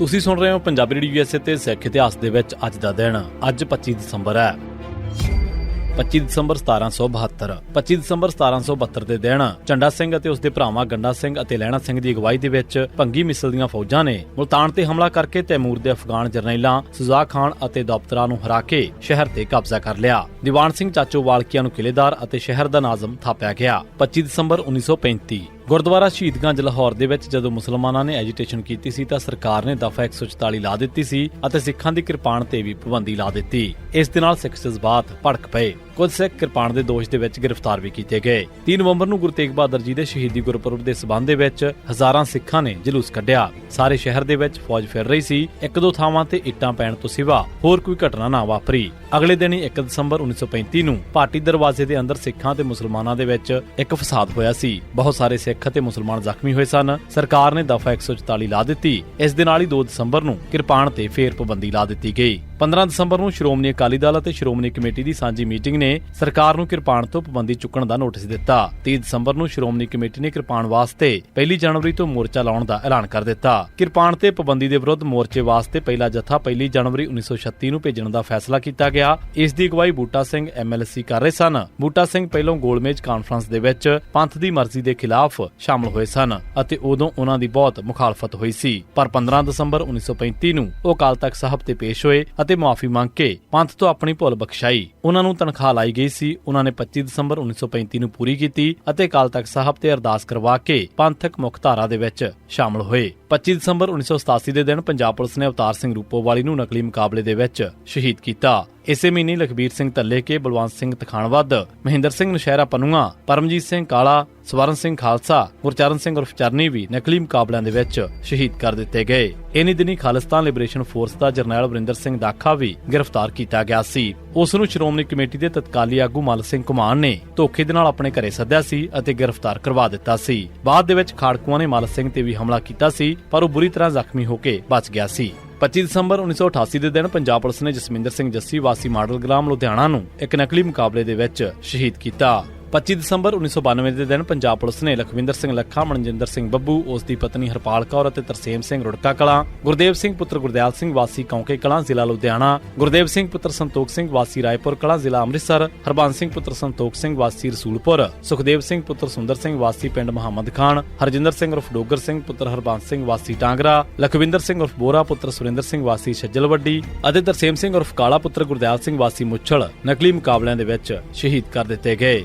ਤੁਸੀਂ ਸੁਣ ਰਹੇ ਹੋ ਪੰਜਾਬੀ ਰੇਡੀਓ ਯੂਐਸਏ ਤੇ ਸਿੱਖ ਇਤਿਹਾਸ ਦੇ ਵਿੱਚ ਅੱਜ ਦਾ ਦਿਨ। ਅੱਜ 25 ਦਸੰਬਰ ਹੈ। 25 ਦਸੰਬਰ 1772 25 ਦਸੰਬਰ 1772 ਦੇ ਦਿਨ ਝੰਡਾ ਸਿੰਘ ਅਤੇ ਉਸ ਦੇ ਭਰਾਵਾਂ ਗੰਡਾ ਸਿੰਘ ਅਤੇ ਲਹਿਣਾ ਸਿੰਘ ਦੀ ਅਗਵਾਈ ਦੇ ਵਿੱਚ ਭੰਗੀ ਮਿਸਲ ਦੀਆਂ ਫੌਜਾਂ ਨੇ ਮੁਲਤਾਨ ਤੇ ਹਮਲਾ ਕਰਕੇ ਤੈਮੂਰ ਦੇ ਅਫਗਾਨ ਜਰਨੈਲਾਂ, ਸੁਜ਼ਾ ਖਾਨ ਅਤੇ ਦੌਪਤਰਾ ਨੂੰ ਹਰਾ ਕੇ ਸ਼ਹਿਰ ਤੇ ਕਬਜ਼ਾ ਕਰ ਲਿਆ। ਦੀਵਾਨ ਸਿੰਘ ਚਾਚੋ ਵਾਲਕੀਆਂ ਨੂੰ ਕਿਲੇਦਾਰ ਅਤੇ ਸ਼ਹਿਰ ਦਾ ਨਾਜ਼ਮ ਥਾਪਿਆ ਗਿਆ। 25 ਦਸੰਬਰ 1935 ਗੁਰਦੁਆਰਾ ਸ਼ਹੀਦਗੰਜ ਲਾਹੌਰ ਦੇ ਵਿੱਚ ਜਦੋਂ ਮੁਸਲਮਾਨਾਂ ਨੇ ਐਜੀਟੇਸ਼ਨ ਕੀਤੀ ਸੀ ਤਾਂ ਸਰਕਾਰ ਨੇ ਦਫਾ 144 ਲਾ ਦਿੱਤੀ ਸੀ ਅਤੇ ਸਿੱਖਾਂ ਦੀ ਕਿਰਪਾਨ ਤੇ ਵੀ ਪਾਬੰਦੀ ਲਾ ਦਿੱਤੀ। ਇਸ ਦੇ ਨਾਲ ਸਿੱਖ ਜਜ਼ਬਾਤ ਭੜਕ ਪਏ। ਕੁਝ ਸਿੱਖ ਕਿਰਪਾਨ ਦੇ ਦੋਸ਼ ਦੇ ਵਿੱਚ ਗ੍ਰਿਫਤਾਰ ਵੀ ਕੀਤੇ ਗਏ। 3 ਨਵੰਬਰ ਨੂੰ ਗੁਰੂ ਤੇਗ ਬਹਾਦਰ ਜੀ ਦੇ ਸ਼ਹੀਦੀ ਗੁਰਪੁਰਬ ਦੇ ਸਬੰਧ ਦੇ ਵਿੱਚ ਹਜ਼ਾਰਾਂ ਸਿੱਖਾਂ ਨੇ ਜਲੂਸ ਕੱਢਿਆ। ਸਾਰੇ ਸ਼ਹਿਰ ਦੇ ਵਿੱਚ ਫੌਜ ਫਿਰ ਰਹੀ ਸੀ, ਇੱਕ ਦੋ ਥਾਵਾਂ ਤੇ ਇੱਟਾਂ ਪੈਣ ਤੋਂ ਸਿਵਾ ਹੋਰ ਕੋਈ ਘਟਨਾ ਨਾ ਵਾਪਰੀ। ਅਗਲੇ ਦਿਨ ਹੀ 1 ਦਸੰਬਰ 1935 ਨੂੰ ਭਾਟੀ ਦਰਵਾਜ਼ੇ ਦੇ ਅੰਦਰ ਸਿੱਖਾਂ ਤੇ ਮੁਸਲਮਾਨਾਂ ਦੇ ਵਿੱਚ ਇੱਕ ਫਸਾਦ ਹੋਇਆ ਸੀ। ਬਹੁਤ ਸਾਰੇ ਸਿੱਖ ਅਤੇ ਮੁਸਲਮਾਨ ਜ਼ਖਮੀ ਹੋਏ ਸਨ। ਸਰਕਾਰ ਨੇ ਦਫਾ 144 ਲਾ ਦਿੱਤੀ। ਇਸ ਦੇ ਨਾਲ ਹੀ 2 ਦਸੰਬਰ ਨੂੰ ਕਿਰਪਾਨ ਤੇ ਫੇਰ ਪਾਬੰਦੀ ਲਾ ਦਿੱਤੀ ਗਈ। 15 ਦਸੰਬਰ ਨੂੰ ਸ਼੍ਰੋਮਣੀ ਅਕਾਲੀ ਦਲ ਅਤੇ ਸ਼੍ਰੋਮਣੀ ਕਮੇਟੀ ਦੀ ਸਾਂਝੀ ਮੀਟਿੰਗ ਨੇ ਸਰਕਾਰ ਨੂੰ ਕਿਰਪਾਨ ਤੋਂ ਪਾਬੰਦੀ ਚੁੱਕਣ ਦਾ ਨੋਟਿਸ ਦਿੱਤਾ। 30 ਦਸੰਬਰ ਨੂੰ ਸ਼੍ਰੋਮਣੀ ਕਮੇਟੀ ਨੇ ਕਿਰਪਾਨ ਵਾਸਤੇ 1 ਜਨਵਰੀ ਤੋਂ ਮੋਰਚਾ ਲਾਉਣ ਦਾ ਐਲਾਨ ਕਰ ਦਿੱਤਾ। ਕਿਰਪਾਨ ਤੇ ਪਾਬੰਦੀ ਦੇ ਵਿਰੁੱਧ ਮੋਰਚੇ ਵਾਸਤੇ ਪਹਿਲਾ ਜਥਾ 1 ਜਨਵਰੀ 1936 ਨੂੰ ਭੇਜਣ ਦਾ ਫੈਸਲਾ ਕੀਤਾ ਗਿਆ। ਇਸ ਦੀ ਅਗਵਾਈ ਬੂਟਾ ਸਿੰਘ ਐਮਐਲਸੀ ਕਰ ਰਹੇ ਸਨ। ਬੂਟਾ ਸਿੰਘ ਪਹਿਲੋਂ ਗੋਲਮੇਜ ਕਾਨਫਰੰਸ ਦੇ ਵਿੱਚ ਪੰਥ ਦੀ ਮਰਜ਼ੀ ਦੇ ਖਿਲਾਫ ਸ਼ਾਮਲ ਹੋਏ ਸਨ ਅਤੇ ਉਦੋਂ ਉਹਨਾਂ ਦੀ ਬਹੁਤ ਮੁਖਾਲਫਤ ਹੋਈ ਸੀ। ਪਰ 15 ਦਸੰਬਰ 1935 ਨੂੰ ਉਹ ਅਕਾਲ ਤਖਤ ਸਾਹਿਬ ਤੇ ਪੇਸ਼ ਹੋਏ ਅਤੇ ਮੁਆਫੀ ਮੰਗ ਕੇ ਪੰਥ ਤੋਂ ਆਪਣੀ ਭੁੱਲ ਬਖਸ਼ਾਈ। ਉਹਨਾਂ ਨੂੰ ਤਨਖਾਹ ਲਾਈ ਗਈ ਸੀ। ਉਹਨਾਂ ਨੇ 25 ਦਸੰਬਰ 1935 ਨੂੰ ਪੂਰੀ ਕੀਤੀ ਅਤੇ ਅਕਾਲ ਤਖਤ ਸਾਹਿਬ ਤੇ ਅਰਦਾਸ ਕਰਵਾ ਕੇ ਪੰਥਕ ਮੁੱਖ ਧਾਰਾ ਦੇ ਵਿੱਚ ਸ਼ਾਮਲ ਹੋਏ। 25 ਦਸੰਬਰ 1987 ਦੇ ਦਿਨ ਪੰਜਾਬ ਪੁਲਿਸ ਨੇ ਅਵਤਾਰ ਸਿੰਘ ਰੂਪੋਵਾਲੀ ਨੂੰ ਨਕਲੀ ਮੁਕਾਬਲੇ ਦੇ ਵਿੱਚ ਸ਼ਹੀਦ ਕੀਤਾ। ਇਸੇ ਮਹੀਨੇ ਲਖਬੀਰ ਸਿੰਘ ਧੱਲੇਕੇ ਬਲਵੰਤ ਸਿੰਘ ਤਖਾਣਵੱਧ ਮਹਿੰਦਰ ਸਿੰਘ ਨਸ਼ਹਿਰਾ ਪਨੂਆ, ਪਰਮਜੀਤ ਸਿੰਘ ਕਾਲਾ, ਸਵਰਨ ਸਿੰਘ ਖਾਲਸਾ, ਗੁਰਚਰਨ ਸਿੰਘ ਉਰਫ ਚਰਨੀ ਵੀ ਨਕਲੀ ਮੁਕਾਬਲਿਆਂ ਦੇ ਵਿੱਚ ਸ਼ਹੀਦ ਕਰ ਦਿੱਤੇ ਗਏ। ਇਨੀ ਦਿਨੀ ਖਾਲਿਸਤਾਨ ਲਿਬਰੇਸ਼ਨ ਫੋਰਸ ਦਾ ਜਰਨੈਲ ਵਰਿੰਦਰ ਸਿੰਘ ਦਾਖਾ ਵੀ ਗ੍ਰਿਫਤਾਰ ਕੀਤਾ ਗਿਆ ਸੀ। ਉਸ ਨੂੰ ਸ਼੍ਰੋਮਣੀ ਕਮੇਟੀ ਦੇ ਤਤਕਾਲੀ ਆਗੂ ਮਲ ਸਿੰਘ ਕੁਮਾਰ ਨੇ ਧੋਖੇ ਦੇ ਨਾਲ ਆਪਣੇ ਘਰੇ ਸੱਦਿਆ ਸੀ ਅਤੇ ਗ੍ਰਿਫਤਾਰ ਕਰਵਾ ਦਿੱਤਾ ਸੀ। ਬਾਅਦ ਦੇ ਵਿੱਚ ਖਾੜਕੂਆਂ ਨੇ ਮਲ ਸਿੰਘ ਤੇ ਵੀ ਹਮਲਾ ਕੀਤਾ ਸੀ, ਪਰ ਉਹ ਬੁਰੀ ਤਰ੍ਹਾਂ ਜ਼ਖਮੀ ਹੋ ਕੇ ਬਚ ਗਿਆ ਸੀ। 25 ਦਸੰਬਰ 1988 ਦੇ ਦਿਨ ਪੰਜਾਬ ਪੁਲਿਸ ਨੇ ਜਸਮਿੰਦਰ ਸਿੰਘ ਜੱਸੀ ਵਾਸੀ ਮਾਡਲ ਗ੍ਰਾਮ ਲੁਧਿਆਣਾ ਨੂੰ ਇੱਕ ਨਕਲੀ ਮੁਕਾਬਲੇ ਦੇ ਵਿੱਚ ਸ਼ਹੀਦ ਕੀਤਾ। 25 ਦਸੰਬਰ 1992 ਦੇ ਦਿਨ ਪੰਜਾਬ ਪੁਲਿਸ ਨੇ ਲਖਵਿੰਦਰ ਸਿੰਘ ਲੱਖਾ, ਮਨਜਿੰਦਰ ਸਿੰਘ ਬੱਬੂ, ਉਸ ਦੀ ਪਤਨੀ ਹਰਪਾਲ ਕੌਰ ਅਤੇ ਤਰਸੇਮ ਸਿੰਘ ਰੁੜਕਾ ਕਲਾਂ, ਗੁਰਦੇਵ ਸਿੰਘ ਪੁੱਤਰ ਗੁਰਦਿਆਲ ਸਿੰਘ ਵਾਸੀ ਕੌਂਕੇ ਕਲਾਂ, ਜ਼ਿਲ੍ਹਾ ਲੁਧਿਆਣਾ, ਗੁਰਦੇਵ ਸਿੰਘ ਪੁੱਤਰ ਸੰਤੋਖ ਸਿੰਘ ਵਾਸੀ ਰਾਏਪੁਰ ਕਲਾਂ, ਜ਼ਿਲ੍ਹਾ ਅੰਮ੍ਰਿਤਸਰ, ਹਰਬੰਸ ਸਿੰਘ ਪੁੱਤਰ ਸੰਤੋਖ ਸਿੰਘ ਵਾਸੀ ਰਸੂਲਪੁਰ, ਸੁਖਦੇਵ ਸਿੰਘ ਪੁੱਤਰ ਸੁੰਦਰ ਸਿੰਘ ਵਾਸੀ ਪਿੰਡ ਮੁਹੰਮਦ ਖਾਨ, ਹਰਜਿੰਦਰ ਸਿੰਘ ਉਰਫ ਡੋਗਰ ਸਿੰਘ ਪੁੱਤਰ ਹਰਬੰਸ ਸਿੰਘ ਵਾਸੀ ਟਾਂਗਰਾ, ਲਖਵਿੰਦਰ ਸਿੰਘ ਉਰਫ ਬੋਰਾ ਪੁੱਤਰ ਸੁਰਿੰਦਰ ਸਿੰਘ ਵਾਸੀ ਛੱਜਲਵੱਡੀ ਅਤੇ ਤਰਸੇਮ ਸਿੰਘ ਉਰਫ ਕਾਲਾ ਪੁੱਤਰ ਗੁਰਦਿਆਲ ਸਿੰਘ ਵਾਸੀ ਮੁੱਛਲ ਨਕਲੀ ਮੁਕਾਬਲਿਆਂ ਦੇ ਵਿੱਚ ਸ਼ਹੀਦ ਕਰ ਦਿੱਤੇ ਗਏ।